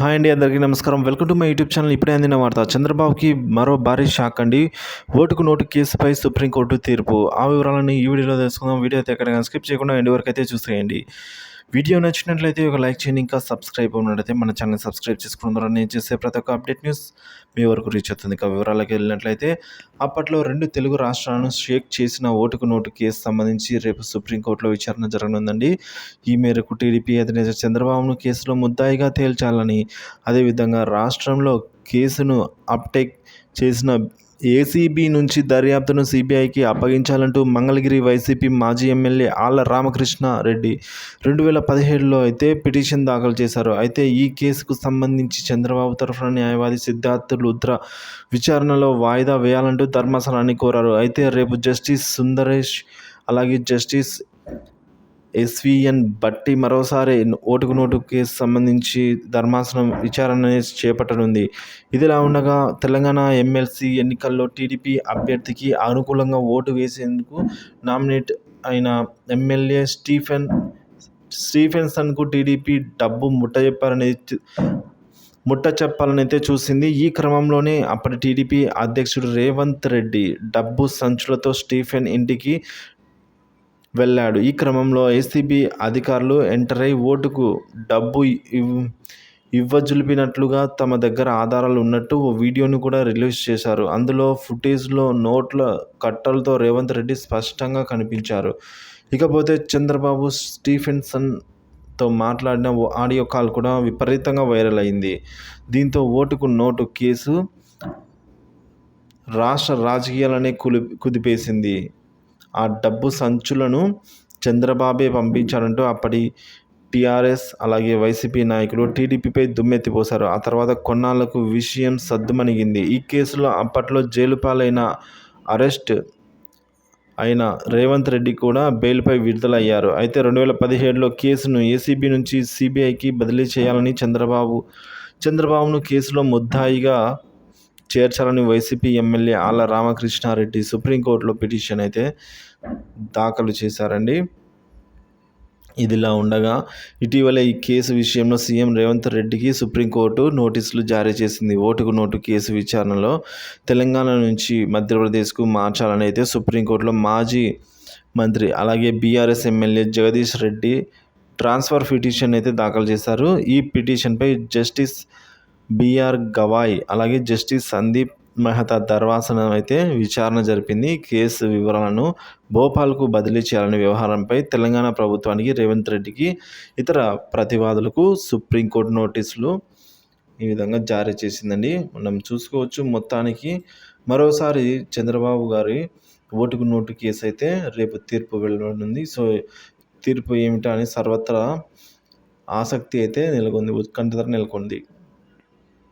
Hi అండి అందరికీ నమస్కారం. Welcome to my YouTube channel ఇప్పుడే అందిన వార్త చంద్రబాబుకి మరో భారీ షాక్ అండి. ఓటుకు నోటు కేసుపై సుప్రీంకోర్టు తీర్పు. ఆ వివరాలను ఈ వీడియోలో తెలుసుకుందాం. వీడియో అయితే ఎక్కడ స్కిప్ చేయకుండా ఎండ్ వరకు అయితే చూసేయండి. వీడియో నచ్చినట్లయితే ఒక లైక్ చేయండి ఇంకా సబ్స్క్రైబ్ ఉన్నట్లయితే మన ఛానల్ సబ్స్క్రైబ్ చేసుకోవడం ద్వారా నేను చేసే ప్రతి ఒక్క అప్డేట్ న్యూస్ మీ వరకు రీచ్ అవుతుంది. ఇక వివరాలకు వెళ్ళినట్లయితే అప్పట్లో రెండు తెలుగు రాష్ట్రాలను షేక్ చేసిన ఓటుకు నోటు కేసు సంబంధించి రేపు సుప్రీంకోర్టులో విచారణ జరగనుందండి. ఈ మేరకు టీడీపీ అధినేత చంద్రబాబును కేసులో ముద్దాయిగా తేల్చాలని అదేవిధంగా రాష్ట్రంలో కేసును అప్టేక్ చేసిన ఏసీబీ నుంచి దర్యాప్తును సిబిఐకి అప్పగించాలంటూ మంగళగిరి వైసీపీ మాజీ ఎమ్మెల్యే ఆళ్ళ రామకృష్ణ రెడ్డి రెండు వేల పదిహేడులో అయితే పిటిషన్ దాఖలు చేశారు. అయితే ఈ కేసుకు సంబంధించి చంద్రబాబు తరఫున న్యాయవాది సిద్ధార్థ లుద్ర విచారణలో వాయిదా వేయాలంటూ ధర్మాసనాన్ని కోరారు. అయితే రేపు జస్టిస్ సుందరేష్ అలాగే జస్టిస్ ఎస్విఎన్ బట్టి మరోసారి ఓటుకు నోటు కేసు సంబంధించి ధర్మాసనం విచారణ చేపట్టనుంది. ఇదిలా ఉండగా తెలంగాణ ఎమ్మెల్సీ ఎన్నికల్లో టీడీపీ అభ్యర్థికి అనుకూలంగా ఓటు వేసేందుకు నామినేట్ అయిన ఎమ్మెల్యే స్టీఫెన్ స్టీఫెన్సన్కు టీడీపీ డబ్బు ముట్టజెప్పారని ముట్ట చెప్పాలని అయితే చూసింది. ఈ క్రమంలోనే అప్పటి టీడీపీ అధ్యక్షుడు రేవంత్ రెడ్డి డబ్బు సంచులతో స్టీఫెన్ ఇంటికి వెళ్ళాడు. ఈ క్రమంలో ఏసీబీ అధికారులు ఎంటర్ అయి ఓటుకు డబ్బు ఇవ్వజులిపినట్లుగా తమ దగ్గర ఆధారాలు ఉన్నట్టు ఓ వీడియోను కూడా రిలీజ్ చేశారు. అందులో ఫుటేజ్లో నోట్ల కట్టలతో రేవంత్ రెడ్డి స్పష్టంగా కనిపించారు. ఇకపోతే చంద్రబాబు స్టీఫెన్సన్తో మాట్లాడిన ఓ ఆడియో కాల్ కూడా విపరీతంగా వైరల్ అయింది. దీంతో ఓటుకు నోటు కేసు రాష్ట్ర రాజకీయాలనే కులి కుదిపేసింది. ఆ డబ్బు సంచులను చంద్రబాబే పంపించారంటూ అప్పటి టీఆర్ఎస్ అలాగే వైసీపీ నాయకులు టీడీపీపై దుమ్మెత్తిపోశారు. ఆ తర్వాత కొన్నాళ్ళకు విషయం సద్దుమణిగింది. ఈ కేసులో అప్పట్లో జైలు పాలైన అరెస్ట్ అయిన రేవంత్ రెడ్డి కూడా బెయిల్పై విడుదలయ్యారు. అయితే రెండు వేల పదిహేడులో కేసును ఏసీబీ నుంచి సిబిఐకి బదిలీ చేయాలని చంద్రబాబు చంద్రబాబును కేసులో ముద్దాయిగా చేర్చాలని వైసీపీ ఎమ్మెల్యే ఆళ్ళ రామకృష్ణారెడ్డి సుప్రీంకోర్టులో పిటిషన్ అయితే దాఖలు చేశారండి. ఇదిలా ఉండగా ఇటీవల ఈ కేసు విషయంలో సీఎం రేవంత్ రెడ్డికి సుప్రీంకోర్టు నోటీసులు జారీ చేసింది. ఓటుకు నోటు కేసు విచారణలో తెలంగాణ నుంచి మధ్యప్రదేశ్కు మార్చాలని అయితే సుప్రీంకోర్టులో మాజీ మంత్రి అలాగే BRS MLA Jagadish Reddy transfer petition అయితే దాఖలు చేశారు. ఈ పిటిషన్పై జస్టిస్ బిఆర్ గవాయ్ అలాగే జస్టిస్ సందీప్ మెహతా ధర్వాసనం అయితే విచారణ జరిపింది. కేసు వివరాలను భోపాల్కు బదిలీ చేయాలనే వ్యవహారంపై తెలంగాణ ప్రభుత్వానికి రేవంత్ రెడ్డికి ఇతర ప్రతివాదులకు సుప్రీంకోర్టు నోటీసులు ఈ విధంగా జారీ చేసిందండి. మనం చూసుకోవచ్చు మొత్తానికి. మరోసారి చంద్రబాబు గారి ఓటుకు నోటు కేసు అయితే రేపు తీర్పు వెళ్ళనుంది సో తీర్పు ఏమిటా అని సర్వత్రా ఆసక్తి అయితే నెలకొంది ఉత్కంఠ నెలకొంది.